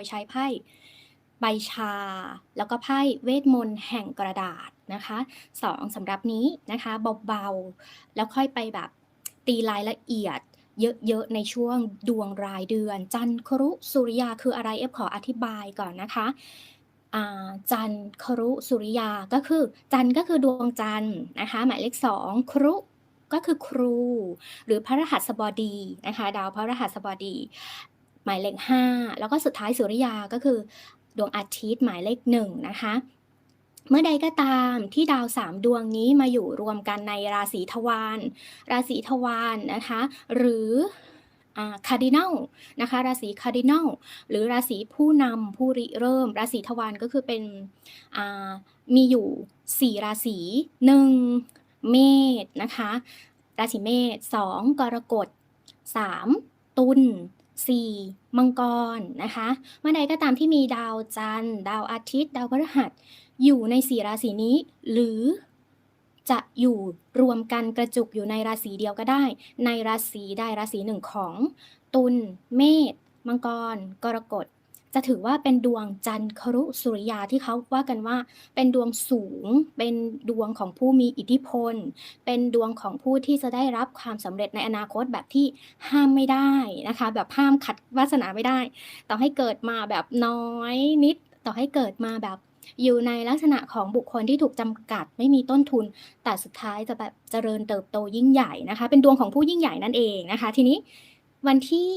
ยใช้ไพ่ใบชา แล้วก็ไพ่เวทมนต์แห่งกระดาษนะคะสองสำหรับนี้นะคะเบาๆ แล้วค่อยไปแบบตีรายละเอียดเยอะๆในช่วงดวงรายเดือน จันครุสุริยาคืออะไรเอฟขออธิบายก่อนนะคะจันครุสุริยาก็คือ จันก็คือดวงจันนะคะ หมายเลขสองครุก็คือครู หรือพระรหัสบดีนะคะ ดาวพระรหัสบดี หมายเลขห้าแล้วก็สุดท้ายสุริยาก็คือ ดวงอาทิตย์หมายเลขหนึ่งนะคะเมื่อใดก็ตามที่ดาวสามดวงนี้มาอยู่รวมกันในราศีทวารราศีทวารนะคะ หรือคาร์ดินัลนะคะ ราศีคาร์ดินัลหรือราศีผู้นำผู้ริเริ่ม ราศีทวารก็คือเป็นมีอยู่ 4 ราศี 1 เมษนะคะ ราศีเมษ 2 กรกฎ 3 ตุล 4 มังกรนะคะเมื่อใดก็ตามที่มีดาวจันทร์ ดาวอาทิตย์ ดาวพฤหัส อยู่ในสี่ราศีนี้ หรือจะอยู่รวมกันกระจุกอยู่ในราศีเดียวก็ได้ ในราศีใดราศีหนึ่งของ ตุลเมษมังกร กรกฎ จะถือว่าเป็นดวงจันทร์ครุสุริยาที่เขาว่ากันว่า เป็นดวงสูง เป็นดวงของผู้มีอิทธิพล เป็นดวงของผู้ที่จะได้รับความสำเร็จในอนาคตแบบที่ห้ามไม่ได้นะคะ แบบห้ามขัดวาสนาไม่ได้ ต่อให้เกิดมาแบบน้อยนิด ต่อให้เกิดมาแบบอยู่ในลักษณะของบุคคลที่ถูกจำกัดไม่มีต้นทุน แต่สุดท้ายจะแบบเจริญเติบโตยิ่งใหญ่นะคะ เป็นดวงของผู้ยิ่งใหญ่นั่นเองนะคะ ทีนี้ วันที่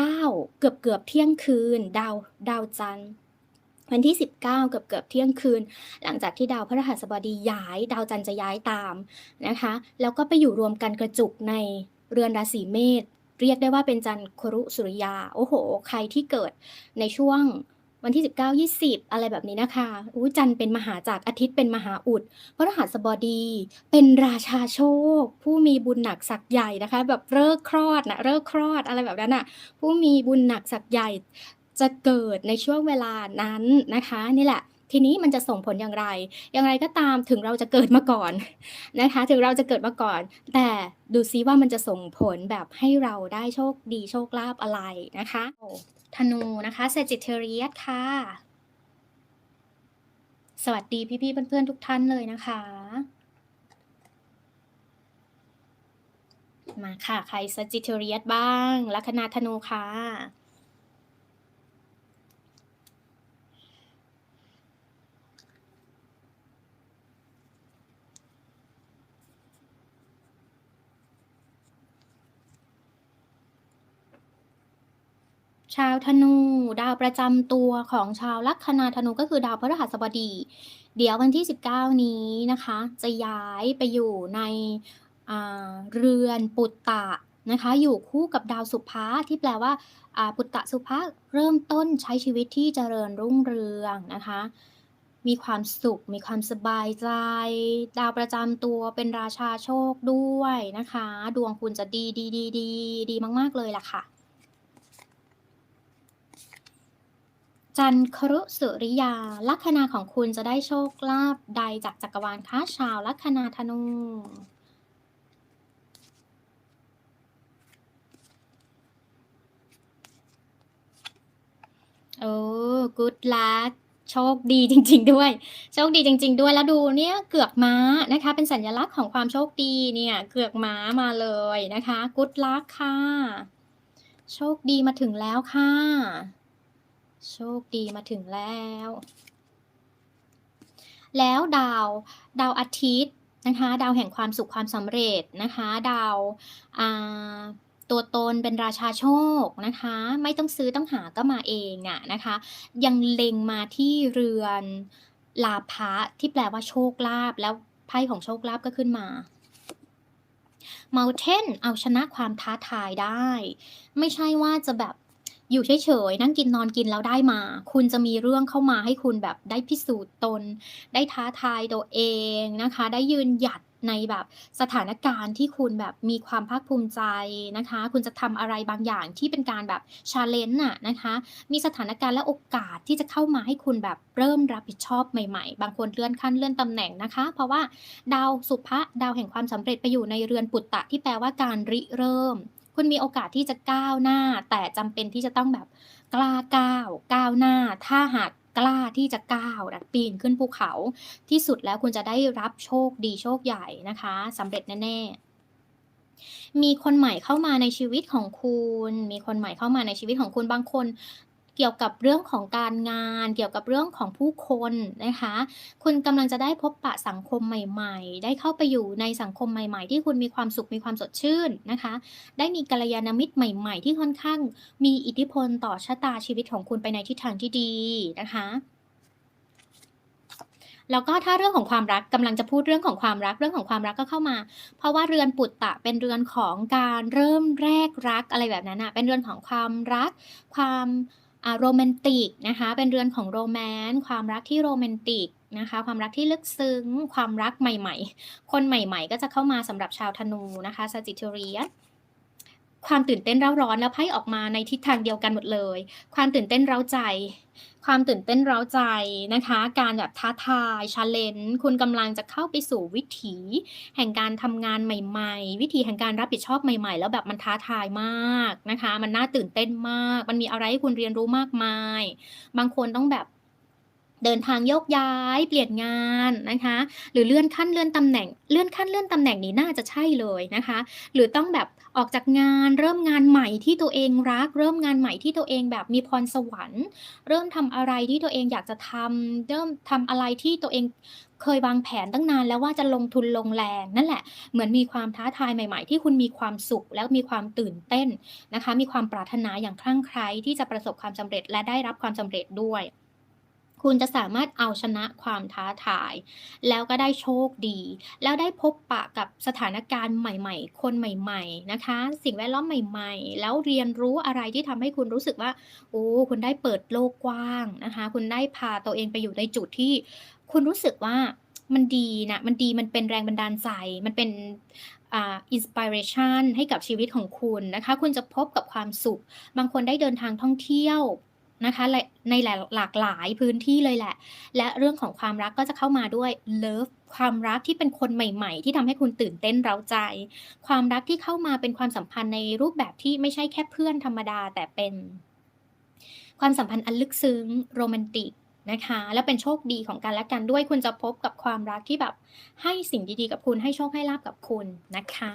19 เกือบเกือบเที่ยงคืน ดาวดาวจันทร์วันที่ 19 เกือบเกือบเที่ยงคืน หลังจากที่ดาวพฤหัสบดีย้าย ดาวจันทร์จะย้ายตามนะคะ แล้วก็ไปอยู่รวมกันกระจุกในเรือนราศีเมษเรียกได้ว่าเป็นจันทร์ครุสุริยา โอ้โห ใครที่เกิดในช่วง วันที่ 19 20 อะไรแบบนี้นะคะอู้จันเป็นมหาจากอาทิตย์เป็นมหาอุดพระรหัสบดี เป็นราชาโชค ผู้มีบุญหนักศักใหญ่นะคะ แบบเลิกคลอดนะเลิกคลอดอะไรแบบนั้นอะ ผู้มีบุญหนักศักใหญ่จะเกิดในช่วงเวลานั้นนะคะนี่แหละทีนี้มันจะส่งผลอย่างไร อย่างไรก็ตามถึงเราจะเกิดมาก่อนนะคะ ถึงเราจะเกิดมาก่อน แต่ดูซิว่ามันจะส่งผลแบบให้เราได้โชคดีโชคลาภอะไรนะคะ ธนูนะคะเซจิเทเรียสค่ะ สวัสดีพี่ๆเพื่อนๆทุกท่านเลยนะคะ มาค่ะ ใครเซจิเทเรียสบ้างลัคนาธนูค่ะ ชาวธนู ดาวประจำตัวของชาวลัคนาธนูก็คือดาวพฤหัสบดี เดี๋ยววันที่ 19 นี้นะคะ จะย้ายไปอยู่ในเรือนปุตตะนะคะ อยู่คู่กับดาวสุภาที่แปลว่าปุตตะสุภาเริ่มต้นใช้ชีวิตที่เจริญรุ่งเรืองนะคะ มีความสุข มีความสบายใจ ดาวประจำตัวเป็นราชาโชคด้วยนะคะ ดวงคุณจะดีดีดีดีดีมาก ๆ เลยล่ะค่ะ จันครุสุริยา ลัคนาของคุณจะได้โชคลาภใดจากจักรวาลค้าชาวลัคนาธนู โอ้กูดลักโชคดีจริง ๆ ด้วย โชคดีจริง ๆ ด้วยแล้วดูเนี่ยเกือกม้านะคะ เป็นสัญลักษณ์ของความโชคดีเนี่ยเกือกม้ามาเลยนะคะกูดลักค่ะ โชคดีมาถึงแล้วค่ะ โชคดีมาถึงแล้ว แล้วดาวดาวอาทิตย์นะคะดาวแห่งความสุขความสำเร็จนะคะ ดาวตัวตนเป็นราชาโชคนะคะ ไม่ต้องซื้อต้องหาก็มาเองอะนะคะ ยังเล็งมาที่เรือนลาภะที่แปลว่าโชคลาภแล้วไพ่ของโชคลาภก็ขึ้นมา Mountain เอาชนะความท้าทายได้ ไม่ใช่ว่าจะแบบ อยู่เฉยๆนั่งกินนอนกินแล้วได้มา คุณจะมีเรื่องเข้ามาให้คุณแบบได้พิสูจน์ตน ได้ท้าทายตัวเองนะคะ ได้ยืนหยัดในแบบสถานการณ์ที่คุณแบบมีความภาคภูมิใจนะคะ คุณจะทำอะไรบางอย่างที่เป็นการแบบชาเลนจ์น่ะนะคะ มีสถานการณ์และโอกาสที่จะเข้ามาให้คุณแบบเริ่มรับผิดชอบใหม่ๆ บางคนเลื่อนขั้นเลื่อนตำแหน่งนะคะ เพราะว่าดาวสุภะดาวแห่งความสำเร็จไปอยู่ในเรือนปุตตะที่แปลว่าการริเริ่ม คุณมีโอกาสที่จะก้าวหน้า แต่จำเป็นที่จะต้องแบบกล้าก้าวก้าวหน้า ถ้าหากกล้าที่จะก้าวนะปีนขึ้นภูเขาที่สุดแล้วคุณจะได้รับโชคดีโชคใหญ่นะคะสำเร็จแน่ๆมีคนใหม่เข้ามาในชีวิตของคุณ มีคนใหม่เข้ามาในชีวิตของคุณบางคน เกี่ยวกับเรื่องของการงาน เกี่ยวกับเรื่องของผู้คนนะคะ คุณกำลังจะได้พบปะสังคมใหม่ ๆ ได้เข้าไปอยู่ในสังคมใหม่ ๆ ที่คุณมีความสุขมีความสดชื่นนะคะ ได้มีกัลยาณมิตรใหม่ ๆ ที่ค่อนข้างมีอิทธิพลต่อชะตาชีวิตของคุณไปในทิศทางที่ดีนะคะแล้วก็ถ้าเรื่องของความรักกำลังจะพูดเรื่องของความรักเรื่องของความรักก็เข้ามา เพราะว่าเรือนปุตตะเป็นเรือนของการเริ่มแรกรักอะไรแบบนั้นอะเป็นเรือนของความรัก ความ โรแมนติกนะคะเป็นเรือนของโรแมนต์ความรักที่โรแมนติกนะคะความรักที่ลึกซึ้ง ความรักใหม่ ๆ คนใหม่ ๆ ก็จะเข้ามาสำหรับชาวธนูนะคะ Sagittarius ความตื่นเต้นเร้าร้อนแล้วไพ่ออกมาในทิศทางเดียวกันหมดเลย ความตื่นเต้นเร้าใจ ความตื่นเต้นเร้าใจนะคะ การแบบท้าทายชาเลนจ์คุณกำลังจะเข้าไปสู่วิถี แห่งการทำงานใหม่ ๆ วิธีแห่งการรับผิดชอบใหม่ ๆ แล้วแบบมันท้าทายมากนะคะ มันน่าตื่นเต้นมาก มันมีอะไรให้คุณเรียนรู้มากมาย บางคนต้องแบบเดินทางโยกย้ายเปลี่ยนงานนะคะ หรือเลื่อนขั้นเลื่อนตำแหน่ง เลื่อนขั้นเลื่อนตำแหน่งนี้น่าจะใช่เลยนะคะ หรือต้องแบบ ออกจากงานเริ่มงานใหม่ที่ตัวเองรัก เริ่มงานใหม่ที่ตัวเองแบบมีพรสวรรค์ เริ่มทำอะไรที่ตัวเองอยากจะทำเริ่มทำอะไรที่ตัวเองเคยวางแผนตั้งนานแล้วว่าจะลงทุนลงแรง นั่นแหละเหมือนมีความท้าทายใหม่ ๆ ที่คุณมีความสุขแล้วมีความตื่นเต้นนะคะ มีความปรารถนาอย่างคลั่งไคล้ที่จะประสบความสำเร็จและได้รับความสำเร็จด้วย คุณจะสามารถเอาชนะความท้าทาย แล้วก็ได้โชคดี แล้วได้พบปะกับสถานการณ์ใหม่ๆ คนใหม่ ๆ นะคะ สิ่งแวดล้อมใหม่ ๆ แล้วเรียนรู้อะไรที่ทำให้คุณรู้สึกว่าโอ้คุณได้เปิดโลกกว้างนะคะ คุณได้พาตัวเองไปอยู่ในจุดที่ คุณรู้สึกว่ามันดีนะ มันดี มันเป็นแรงบันดาลใจ มันเป็นอ่า inspiration ให้กับชีวิตของคุณนะคะ คุณจะพบกับความสุข บางคนได้เดินทางท่องเที่ยว นะคะในหลายหลากหลายพื้นที่เลยแหละ และเรื่องของความรักก็จะเข้ามาด้วย love ความรักที่เป็นคนใหม่ๆ ที่ทำให้คุณตื่นเต้นเร้าใจ ความรักที่เข้ามาเป็นความสัมพันธ์ในรูปแบบที่ไม่ใช่แค่เพื่อนธรรมดาแต่เป็น ความสัมพันธ์อันลึกซึ้งโรแมนติกนะคะ และเป็นโชคดีของกันและกันด้วยคุณจะพบกับความรักที่แบบให้สิ่งดีๆกับคุณให้โชคให้ลาภกับคุณนะคะ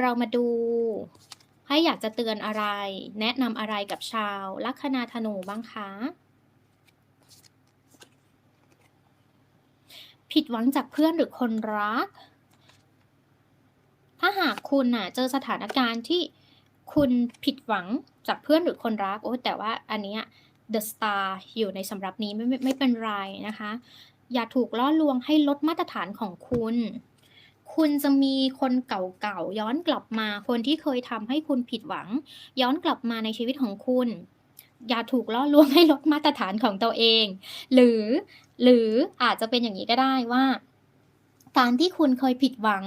เรามาดู ไพ่อยากจะเตือนอะไร แนะนำอะไรกับชาวลัคนาธนูบ้างคะผิดหวังจากเพื่อนหรือคนรัก ถ้าหากคุณน่ะเจอสถานการณ์ที่คุณผิดหวังจากเพื่อนหรือคนรัก โอ้แต่ว่าอันเนี้ย The Star อยู่ในสำรับนี้ไม่ไม่ไม่เป็นไรนะคะ อย่าถูกล่อลวงให้ลดมาตรฐานของคุณ คุณจะมีคนเก่าๆย้อนกลับมา คนที่เคยทำให้คุณผิดหวัง ย้อนกลับมาในชีวิตของคุณ อย่าถูกล่อลวงให้ลดมาตรฐานของตัวเอง หรือ หรืออาจจะเป็นอย่างนี้ก็ได้ว่า การที่คุณเคยผิดหวัง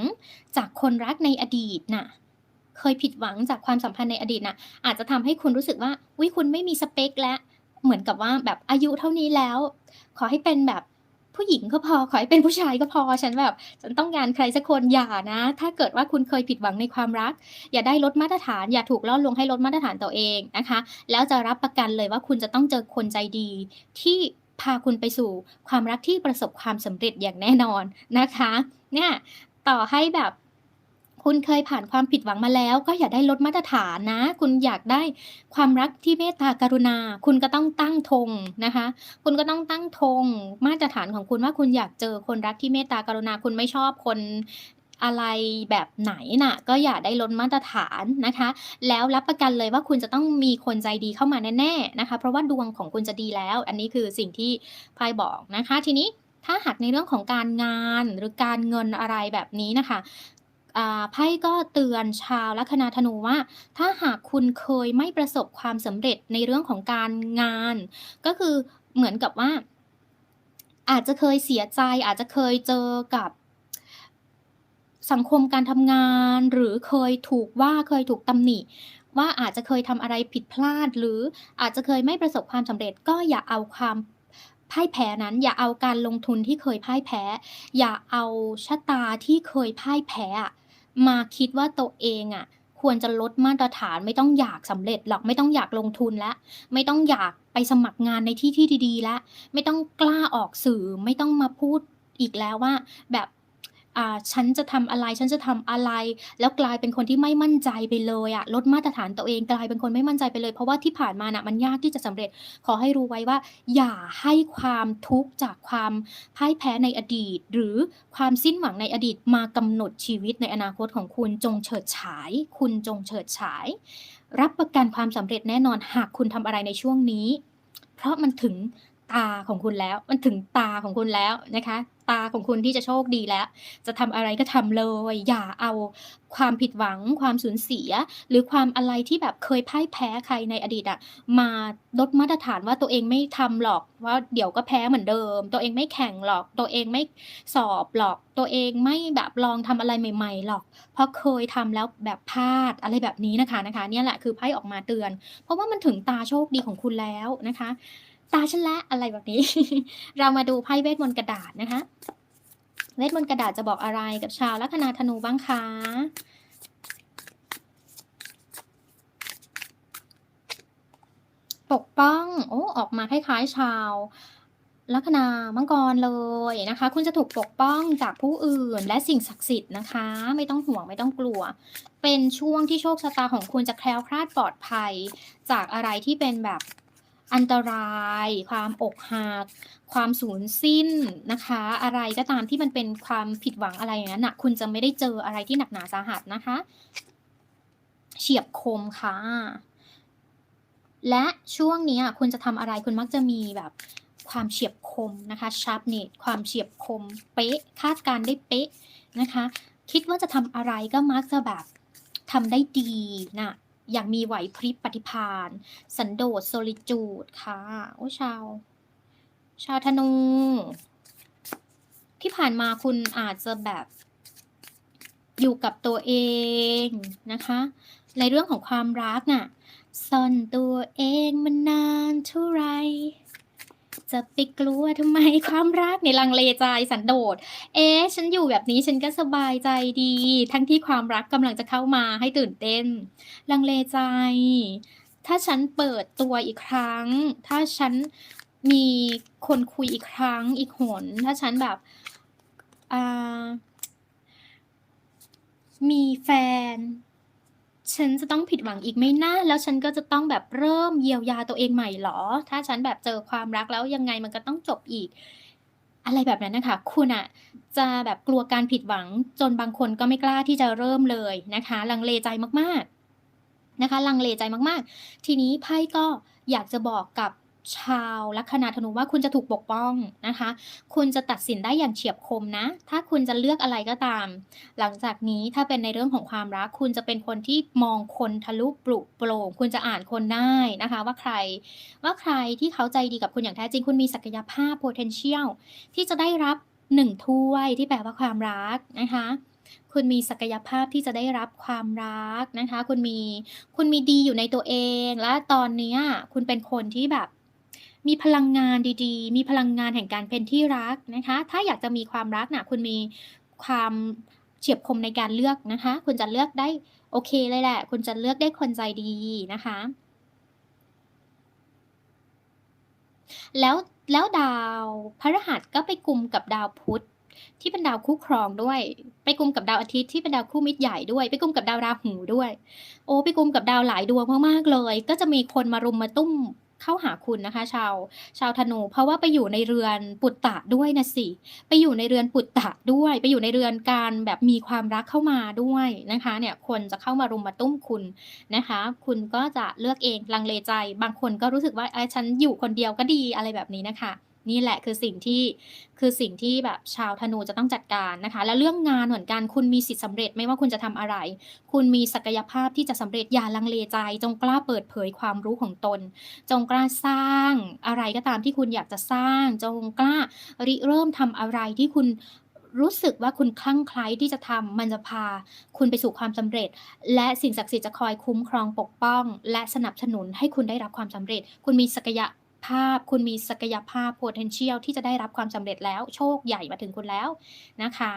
จากคนรักในอดีตน่ะเคยผิดหวังจากความสัมพันธ์ในอดีตน่ะ อาจจะทำให้คุณรู้สึกว่าอุ๊ยคุณไม่มีสเปกแล้วเหมือนกับว่าแบบอายุเท่านี้แล้ว ขอให้เป็นแบบ ผู้หญิงก็พอขอให้เป็นผู้ชายก็พอฉันแบบ ฉันต้องการใครสักคนอย่านะ ถ้าเกิดว่าคุณเคยผิดหวังในความรัก อย่าได้ลดมาตรฐาน อย่าถูกล่อลวงให้ลดมาตรฐานตัวเองนะคะ แล้วจะรับประกันเลยว่าคุณจะต้องเจอคนใจดี ที่พาคุณไปสู่ความรักที่ประสบความสำเร็จอย่างแน่นอนนะคะ เนี่ยต่อให้แบบ คุณเคยผ่านความผิดหวังมาแล้ว ก็อย่าได้ลดมาตรฐานนะ คุณอยากได้ความรักที่เมตตากรุณา คุณก็ต้องตั้งธงนะคะ คุณก็ต้องตั้งธงมาตรฐานของคุณว่าคุณอยากเจอคนรักที่เมตตากรุณา คุณไม่ชอบคนอะไรแบบไหนน่ะ ก็อย่าได้ลดมาตรฐานนะคะ แล้วรับประกันเลยว่าคุณจะต้องมีคนใจดีเข้ามาแน่ๆนะคะ เพราะว่าดวงของคุณจะดีแล้ว อันนี้คือสิ่งที่ไพ่บอกนะคะ ทีนี้ถ้าหากในเรื่องของการงานหรือการเงินอะไรแบบนี้นะคะ อ่า ไพ่ก็เตือนชาวลัคนาธนูว่า ถ้าหากคุณเคยไม่ประสบความสำเร็จในเรื่องของการงาน ก็คือเหมือนกับว่า อาจจะเคยเสียใจ อาจจะเคยเจอกับสังคมการทำงาน หรือเคยถูกว่าเคยถูกตำหนิ ว่าอาจจะเคยทำอะไรผิดพลาด หรืออาจจะเคยไม่ประสบความสำเร็จ ก็อย่าเอาความพ่ายแพ้นั้นอย่าเอาการลงทุนที่เคยพ่ายแพ้ อย่าเอาชะตาที่เคยพ่ายแพ้อะ มาคิดว่าตัวเองอะควรจะลดมาตรฐานไม่ต้องอยากสำเร็จหรอกไม่ต้องอยากลงทุนแล้วไม่ต้องอยากไปสมัครงานในที่ที่ดีๆแล้วไม่ต้องกล้าออกสื่อไม่ต้องมาพูดอีกแล้วว่า แบบ อ่า ฉันจะทำอะไร ฉันจะทำอะไร แล้วกลายเป็นคนที่ไม่มั่นใจไปเลยอะ ลดมาตรฐานตัวเอง กลายเป็นคนไม่มั่นใจไปเลย เพราะว่าที่ผ่านมาน่ะมันยากที่จะสำเร็จ ขอให้รู้ไว้ว่า อย่าให้ความทุกข์จากความพ่ายแพ้ในอดีต หรือความสิ้นหวังในอดีตมากำหนดชีวิตในอนาคตของคุณจงเฉิดฉาย คุณจงเฉิดฉาย รับประกันความสำเร็จแน่นอนหากคุณทำอะไรในช่วงนี้ เพราะมันถึงตาของคุณแล้ว มันถึงตาของคุณแล้วนะคะ ตาของคุณที่จะโชคดีแล้ว จะทำอะไรก็ทำเลย อย่าเอาความผิดหวัง ความสูญเสีย หรือความอะไรที่แบบเคยพ่ายแพ้ใครในอดีตอะมาลดมาตรฐานว่าตัวเองไม่ทำหรอกว่าเดี๋ยวก็แพ้เหมือนเดิม ตัวเองไม่แข่งหรอก ตัวเองไม่สอบหรอก ตัวเองไม่แบบลองทำอะไรใหม่ ๆ หรอก เพราะเคยทำแล้วแบบพลาดอะไรแบบนี้นะคะนะคะเนี่ยแหละคือไพ่ออกมาเตือน เพราะว่ามันถึงตาโชคดีของคุณแล้วนะคะ ตาฉันล้วอะไรแบบนี้ เรามาดูไพ่เวทมนต์กระดาษนะคะ เวทมนต์กระดาษจะบอกอะไรกับชาวลัคนาธนูบ้างคะ?ปกป้องโอ้ออกมาคล้ายๆ ชาวลัคนามังกรเลยนะคะ คุณจะถูกปกป้องจากผู้อื่นและสิ่งศักดิ์สิทธิ์นะคะ ไม่ต้องห่วงไม่ต้องกลัว เป็นช่วงที่โชคชะตาของคุณจะแคล้วคลาดปลอดภัย จากอะไรที่เป็นแบบ อันตราย ความอกหัก ความสูญสิ้นนะคะ อะไรก็ตามที่มันเป็นความผิดหวังอะไรอย่างนั้นนะคุณจะไม่ได้เจออะไรที่หนักหนาสาหัสนะคะ เฉียบคมค่ะ และช่วงนี้คุณจะทำอะไรคุณมักจะมีแบบความเฉียบคมนะคะ sharpness ความเฉียบคม เป๊ะ คาดการได้เป๊ะนะคะ คิดว่าจะทำอะไรก็มักจะแบบทำได้ดีน่ะ อย่างมีไหวพริบปฏิพานสันโดษโซลิจูดค่ะ โอ้ชาว ชาวธนู ที่ผ่านมาคุณอาจจะแบบอยู่กับตัวเองนะคะ ในเรื่องของความรักน่ะ ซ่อนตัวเองมานานเท่าไร จะไปกลัวทำไมความรักเนี่ยลังเลใจสันโดษ เอ๊ะฉันอยู่แบบนี้ฉันก็สบายใจดี ทั้งที่ความรักกำลังจะเข้ามาให้ตื่นเต้น ลังเลใจ ถ้าฉันเปิดตัวอีกครั้ง ถ้าฉันมีคนคุยอีกครั้งอีกหน ถ้าฉันแบบอ่ามีแฟน ฉันจะต้องผิดหวังอีกไหมนะ แล้วฉันก็จะต้องแบบเริ่มเยียวยาตัวเองใหม่เหรอ ถ้าฉันแบบเจอความรักแล้วยังไงมันก็ต้องจบอีก อะไรแบบนั้นนะคะ คุณอะจะแบบกลัวการผิดหวังจนบางคนก็ไม่กล้าที่จะเริ่มเลยนะคะ ลังเลใจมากๆนะคะ ลังเลใจมากๆ ทีนี้ไพ่ก็อยากจะบอกกับ ชาวลัคนาธนูว่าคุณจะถูกปกป้องนะคะ คุณจะตัดสินได้อย่างเฉียบคมนะ ถ้าคุณจะเลือกอะไรก็ตาม หลังจากนี้ถ้าเป็นในเรื่องของความรัก คุณจะเป็นคนที่มองคนทะลุปลุโปร่ง คุณจะอ่านคนได้นะคะ ว่าใคร ว่าใครที่เขาใจดีกับคุณอย่างแท้จริง คุณมีศักยภาพ potential ที่จะได้รับ1ถ้วยที่แปลว่าความรักนะคะคุณมีศักยภาพที่จะได้รับความรักนะคะ คุณมีคุณมีดีอยู่ในตัวเอง และตอนนี้คุณเป็นคนที่แบบ มีพลังงานดีๆ มีพลังงานแห่งการเป็นที่รักนะคะ ถ้าอยากจะมีความรักน่ะคุณมีความเฉียบคมในการเลือกนะคะ คุณจะเลือกได้โอเคเลยแหละ คุณจะเลือกได้คนใจดีนะคะ แล้วแล้วดาวพฤหัสก็ไปกลุ่มกับดาวพุธที่เป็นดาวคู่ครองด้วย ไปกลุ่มกับดาวอาทิตย์ที่เป็นดาวคู่มิตรใหญ่ด้วย ไปกลุ่มกับดาวราหูด้วย โอ้ไปกลุ่มกับดาวหลายดวงมากๆเลย ก็จะมีคนมารุมมาตุ้ม เข้าหาคุณนะคะ ชาวชาวธนู เพราะว่าไปอยู่ในเรือนปุตตะด้วยนะสิ ไปอยู่ในเรือนปุตตะด้วย ไปอยู่ในเรือนการแบบมีความรักเข้ามาด้วยนะคะเนี่ยคนจะเข้ามารุมมาตุ้มคุณนะคะ คุณก็จะเลือกเองลังเลใจ บางคนก็รู้สึกว่าไอ้ฉันอยู่คนเดียวก็ดีอะไรแบบนี้นะคะ นี่แหละคือสิ่งที่คือสิ่งที่แบบชาวธนูจะต้องจัดการนะคะ และเรื่องงานเหมือนกันคุณมีสิทธิ์สำเร็จไม่ว่าคุณจะทำอะไร คุณมีศักยภาพที่จะสำเร็จอย่าลังเลใจ จงกล้าเปิดเผยความรู้ของตน จงกล้าสร้างอะไรก็ตามที่คุณอยากจะสร้าง จงกล้าริเริ่มทำอะไรที่คุณรู้สึกว่าคุณคลั่งไคล้ที่จะทำมันจะพา คุณไปสู่ความสำเร็จ และสิ่งศักดิ์สิทธิ์จะคอยคุ้มครองปกป้อง และสนับสนุนให้คุณได้รับความสำเร็จ คุณมีศักย ภาพคุณมีศักยภาพ potential ที่จะได้รับความสำเร็จแล้ว โชคใหญ่มาถึงคุณแล้วนะคะ